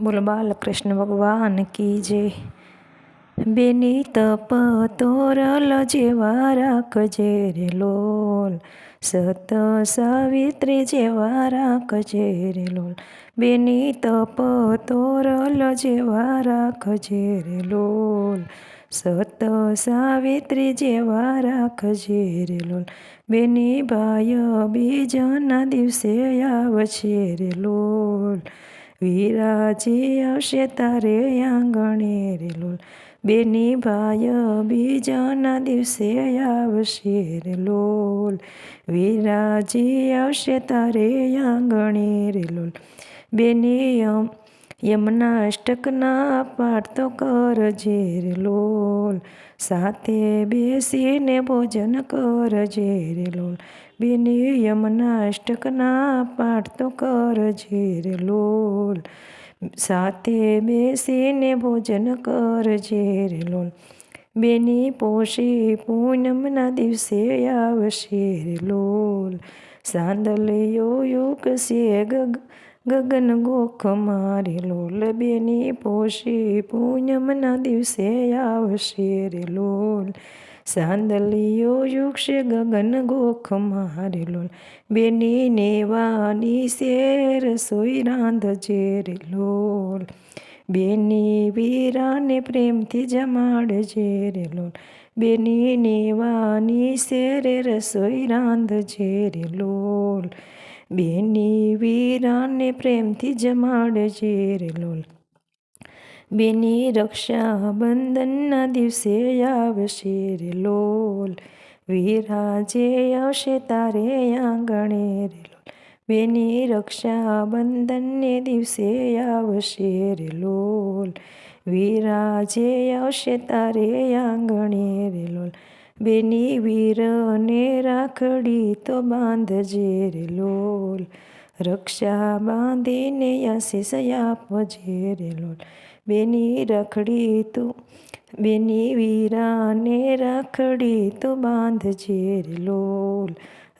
બોલો બાલકૃષ્ણ ભગવાન કી જે. બેની તપ તોરલ જેવા રાખજે રે લોલ. સત સાવિત્રી જેવા રાખજે રે લોલ. બેની તપ તોરલ જેવા રાખજે રે લોલ. સત સાવિત્રી જેવા રાખજે રે લોલ. બેની ભાઈ બીજના દિવસે આવશે રે લોલ. વિરાજી આવશે તારે આંગણે રે લોલ. બેની ભાય બીજાના દિવસે આવશે રે લોલ. વિરાજી આવશે તારે આંગણે રે લોલ. બેની યમના અષ્ટકના પાઠ તો કરજે લોલ. સાથે બેસીને ભોજન કરજે રે લોલ. બેની યમના અષ્ટકના પાઠ તો કરજે રે લોલ. સાથે બેસીને ભોજન કરજે રે લોલ. બેની પોષી પૂનમના દિવસે આવશે રે લોલ. સાંદલિયો યુગશે ગગ ગગન ગોખ મારે લોલ બેની પોષી પૂનમના દિવસે આવશે રે લોલ સાંદલિયો યુક્ષ ગગન ગોખ મારે લોલ બેની નેવાની શેર સોઈ રાંધજે રે લોલ બેની વીરાને પ્રેમથી જમાડજે રે લોલ બેની નેવાની શેરે રસોઈ રાંધજે રે લોલ બેની વીરાને પ્રેમથી જમાડજે રે લોલ. બેની રક્ષાબંધનના દિવસે આવશે રે લોલ. વિરાજે આવશે તારે આંગણે રે લોલ. બેની રક્ષાબંધનને દિવસે આવશે રે લોલ. વિરાજે આવશે તારે આંગણે રે લોલ. બેની વીરને રાખડી તો બાંધજે રે લોલ. રક્ષા બાંધીને આશીષ આપજે રે લોલ. બેની રખડી તું, બેની વીરાને રાખડી તો બાંધજે રે લોલ.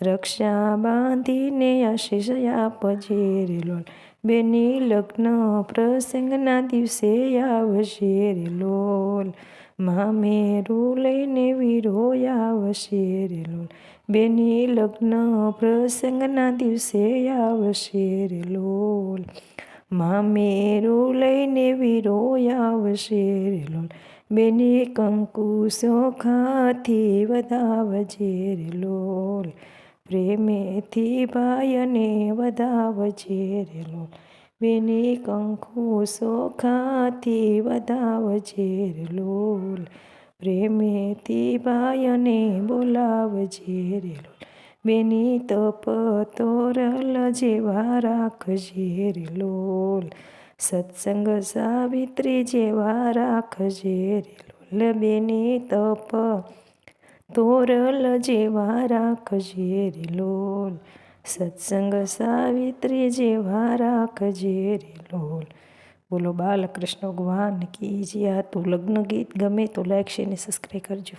રક્ષા બાંધીને આશીષ આપજે રે લોલ. બેની લગ્ન પ્રસંગના દિવસે આવશે રે લોલ. મામેરું લઈને વીરો આવશે રે લોલ. બેની લગ્ન પ્રસંગના દિવસે આવશે રે લોલ. મામેરું લઈને વીરો આવશે રે લોલ. બેની કંકુ સોખાથી વધાવજે રે લોલ. પ્રેમેથી ભાઈને વધાવજે રે લોલ. બેની કંકુ સોખાથી વધાવજે રે લોલ. પ્રેમેથી ભાઈને બોલાવજે રે લોલ. બેની તપ તોરલ જેવા રાખજે રે લોલ. સત્સંગ સાવિત્રી જેવા રાખજે રે લોલ. બેની તપ તોરલ જેવા રાખજે રે લોલ. સત્સંગ સાવિત્રી જેવા રાખજે રે લોલ. બોલો બાલકૃષ્ણ ભગવાન કી આ તો લગ્ન ગીત ગમે તો લાઈક શેર સબસ્ક્રાઈબ કરજો.